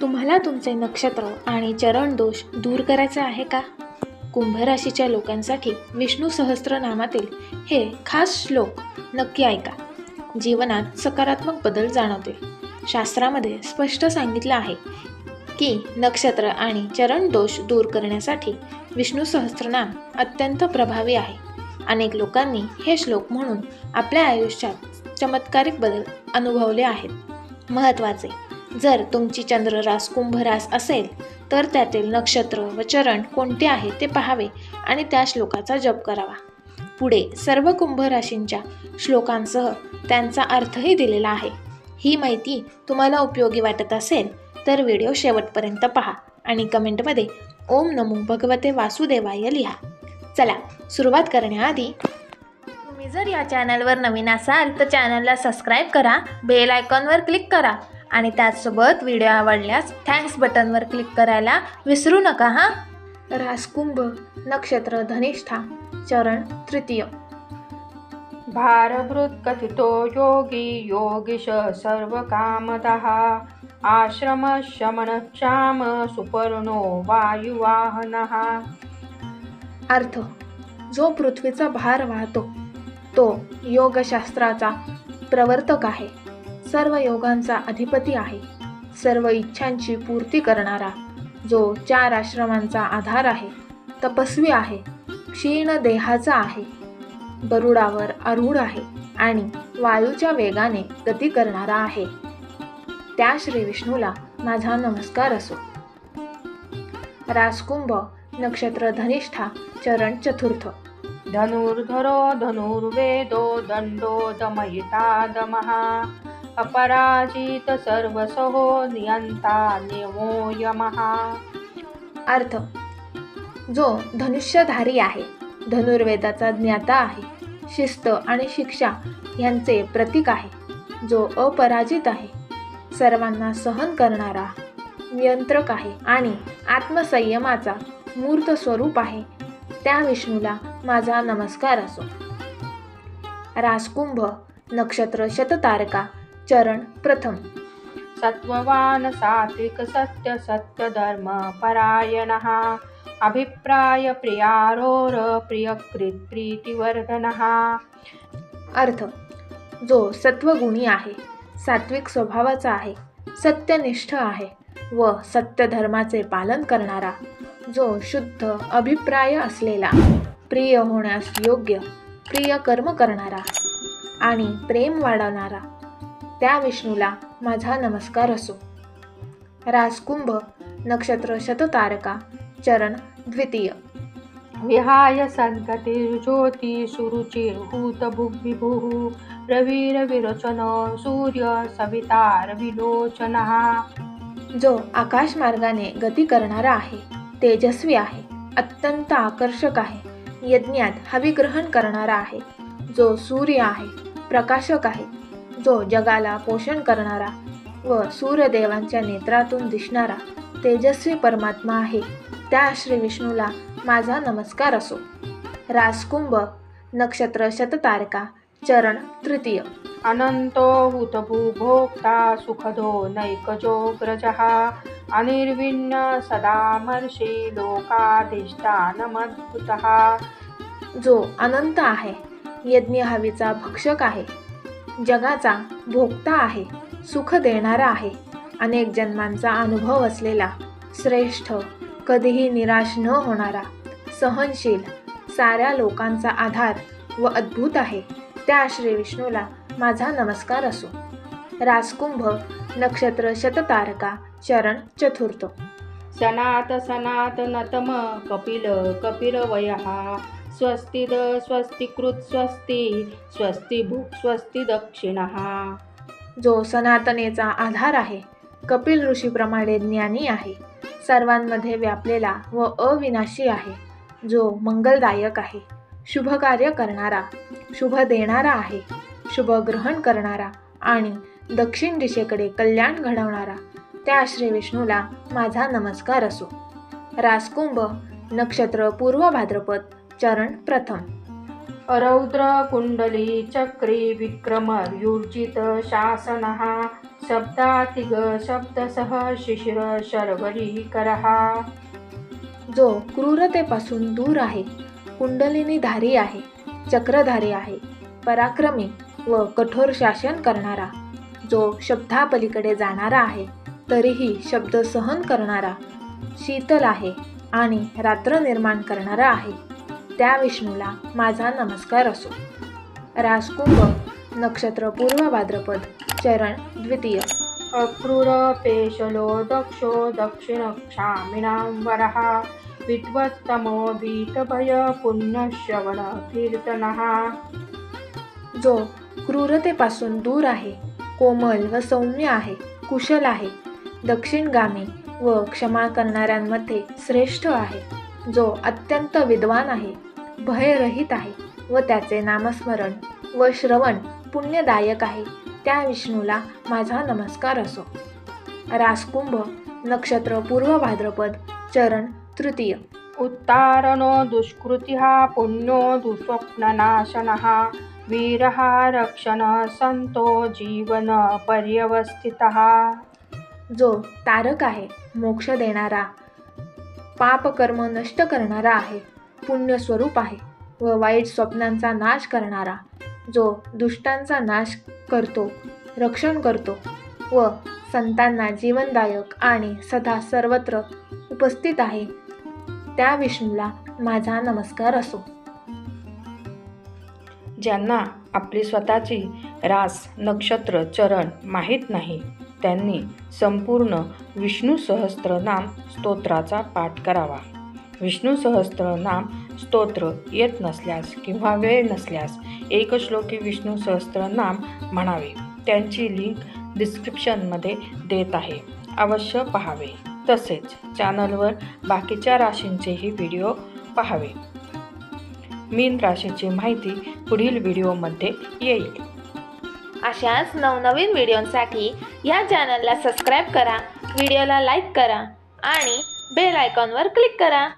तुम्हाला तुमचे नक्षत्र आणि चरण दोष दूर करायचे आहे का? कुंभ राशीच्या लोकांसाठी विष्णू सहस्त्रनामातील हे खास श्लोक नक्की ऐका. जीवनात सकारात्मक बदल जाणवतील. शास्त्रामध्ये स्पष्ट सांगितलं आहे की नक्षत्र आणि चरण दोष दूर करण्यासाठी विष्णू सहस्त्रनाम अत्यंत प्रभावी आहे. अनेक लोकांनी हे श्लोक म्हणून आपल्या आयुष्यात चमत्कारिक बदल अनुभवले आहेत. महत्त्वाचे जर तुमची चंद्ररास कुंभरास असेल तर त्यातील नक्षत्र व चरण कोणते आहे ते पाहावे आणि त्या श्लोकाचा जप करावा. पुढे सर्व कुंभ राशींच्या श्लोकांसह त्यांचा अर्थही दिलेला आहे. ही माहिती तुम्हाला उपयोगी वाटत असेल तर व्हिडिओ शेवटपर्यंत पहा आणि कमेंटमध्ये ओम नमो भगवते वासुदेवाय लिहा. चला सुरुवात करण्याआधी तुम्ही जर या चॅनलवर नवीन असाल तर चॅनलला सबस्क्राईब करा बेल आयकॉनवर क्लिक करा आणि त्याचसोबत व्हिडिओ आवडल्यास थँक्स बटनवर क्लिक करायला विसरू नका हां? रासकुंभ नक्षत्र धनिष्ठा चरण तृतीय. भारभृत कथितो योगी योगिश सर्वकामदः आश्रमशमनक्षाम सुपर्णो वायुवाहनः। अर्थ जो पृथ्वीचा भार वाहतो तो योगशास्त्राचा प्रवर्तक आहे. सर्व योगांचा अधिपती आहे. सर्व इच्छांची पूर्ती करणारा जो चार आश्रमांचा आधार आहे तपस्वी आहे क्षीण देहाचा आहे. गरुडावर आरूढ आहे आणि वायूच्या वेगाने गती करणारा आहे. त्या श्री विष्णूला माझा नमस्कार असो. राजकुंभ नक्षत्र धनिष्ठा चरण चतुर्थ. धनुर्धरो धनुर्वेदो दंडो दमयिता दमहा अपराजित सर्वसहो नियंता नेमो यमहा अर्थ जो धनुष्यधारी आहे धनुर्वेदाचा ज्ञाता आहे शिस्त आणि शिक्षा यांचे प्रतीक आहे जो अपराजित आहे सर्वांना सहन करणारा नियंत्रक आहे आणि आत्मसंयमाचा मूर्त स्वरूप आहे त्या विष्णूला माझा नमस्कार असो. रासकुंभ नक्षत्र शततारका चरण प्रथम। सत्ववान सात्विक सत्य सत्य धर्म परायणः। अभिप्राय प्रियारोर प्रियकृत प्रीतिवर्धनः। अर्थ जो सत्वगुणी आहे सात्विक स्वभावाचा आहे सत्यनिष्ठ आहे व सत्य धर्माचे पालन करणारा जो शुद्ध अभिप्राय असलेला प्रिय होण्यास योग्य प्रिय कर्म करणारा आणि प्रेम वाढवणारा त्या विष्णूला माझा नमस्कार असो. राजकुंभ नक्षत्र शततारका चरण द्वितीय. विहाय सद्गतिर्ज्योती सुरुचिर्भूतभुग्विभुः रविरविरोचन सूर्य सवितारविलोचनः जो आकाश मार्गाने गती करणारा आहे तेजस्वी आहे अत्यंत आकर्षक आहे यज्ञात हविग्रहण करणारा आहे. जो सूर्य आहे प्रकाशक आहे जो जगाला पोषण करणारा व सूर्यदेवांच्या नेत्रातून दिसणारा तेजस्वी परमात्मा आहे त्या श्री विष्णूला माझा नमस्कार असो. रासकुंभ नक्षत्र शततारका चरण तृतीय. अनन्तो हुतभूभोक्ता सुखदो नैकजोग्रजः अनिर्विण्य सदामर्षि लोकाधिष्ठानमद्भुतः। जो अनंत आहे यज्ञ हवीचा भक्षक आहे जगाचा भोगता आहे सुख देणारा आहे अनेक जन्मांचा अनुभव असलेला श्रेष्ठ कधीही निराश न होणारा सहनशील साऱ्या लोकांचा आधार व अद्भुत आहे त्या श्री विष्णूला माझा नमस्कार असो. रासकुंभ नक्षत्र शततारका चरण चतुर्थ. सनात सनातनतम कपिल कपिलवयः स्वस्तिद स्वस्तिकृत स्वस्ती स्वस्ती भुक् स्वस्ती दक्षिणः. जो सनातनेचा आधार आहे कपिल ऋषीप्रमाणे ज्ञानी आहे सर्वांमध्ये व्यापलेला व अविनाशी आहे जो मंगलदायक आहे शुभ कार्य करणारा शुभ देणारा आहे शुभ ग्रहण करणारा आणि दक्षिण दिशेकडे कल्याण घडवणारा त्या श्री विष्णूला माझा नमस्कार असो. रासकुंभ नक्षत्र पूर्व भाद्रपद चरण प्रथम. रौद्र कुंडली चक्री विक्रमर्युर्जित शासनः शब्दातिग शब्दसह शिशिर शर्वरीकरः. जो क्रूरतेपासून दूर आहे कुंडलिनीधारी आहे चक्रधारी आहे पराक्रमी व कठोर शासन करणारा जो शब्दापलीकडे जाणारा आहे तरीही शब्द सहन करणारा शीतल आहे आणि रात्र निर्माण करणारा आहे. त्या विष्णूला माझा नमस्कार असो. राजकुंभ नक्षत्र पूर्व भाद्रपद चरण द्वितीय. अक्रूर पेशलो दक्षो दक्षिणक्षामिणां वरः विद्वत्तमो कीर्तनः. जो क्रूरतेपासून दूर आहे कोमल व सौम्य आहे कुशल आहे दक्षिणगामी व क्षमा करणाऱ्यांमध्ये श्रेष्ठ आहे जो अत्यंत विद्वान आहे भयरहित आहे व त्याचे नामस्मरण व श्रवण पुण्यदायक आहे. त्या विष्णूला माझा नमस्कार असो. रासकुंभ नक्षत्र पूर्व भाद्रपद चरण तृतीय. उत्तारणो दुष्कृतिः पुण्यो दुःस्वप्ननाशनः. वीरः रक्षण संतो जीवन पर्यवस्थितः. जो तारक आहे मोक्ष देणारा पापकर्म नष्ट करणारा आहे. पुण्यस्वरूप आहे व वाईट स्वप्नांचा नाश करणारा जो दुष्टांचा नाश करतो रक्षण करतो व संतांना जीवनदायक आणि सदा सर्वत्र उपस्थित आहे त्या विष्णूला माझा नमस्कार असो. ज्यांना आपली स्वतःची रास नक्षत्र चरण माहीत नाही त्यांनी संपूर्ण विष्णू सहस्त्रनाम स्तोत्राचा पाठ करावा. विष्णू सहस्त्रनाम स्तोत्र येत नसल्यास किंवा वेळ नसल्यास एक श्लोकी विष्णू सहस्त्रनाम म्हणावे. त्यांची लिंक डिस्क्रिप्शनमध्ये देत आहे. अवश्य पहावे. तसेच चॅनलवर बाकीच्या राशींचेही व्हिडिओ पहावे. मीन राशीची माहिती पुढील व्हिडिओमध्ये येईल. अशाच नवनवीन व्हिडिओंसाठी या चॅनलला सबस्क्राईब करा व्हिडिओला लाईक करा आणि बेल आयकॉनवर क्लिक करा.